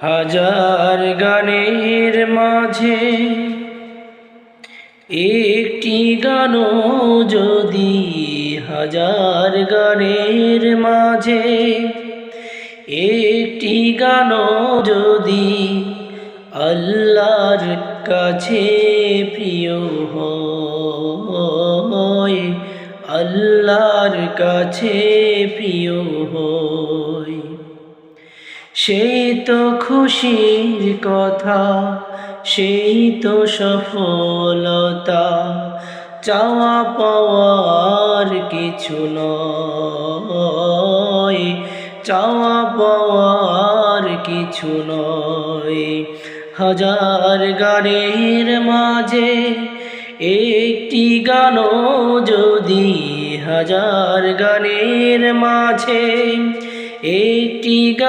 হাজার গানের মাঝে একটি গান যদি হাজার গানের মাঝে একটি গান যদি আল্লাহর কাছে প্রিয় হয়, আল্লাহর কাছে প্রিয় হয়। সেই তো খুশির কথা, সেই তো সফলতা, চাওয়া পাওয়ার কিছু নয়, চাওয়া পাওয়ার কিছু নয়। হাজার গানের মাঝে একটি গান যদি হাজার গানের মাঝে একটি গান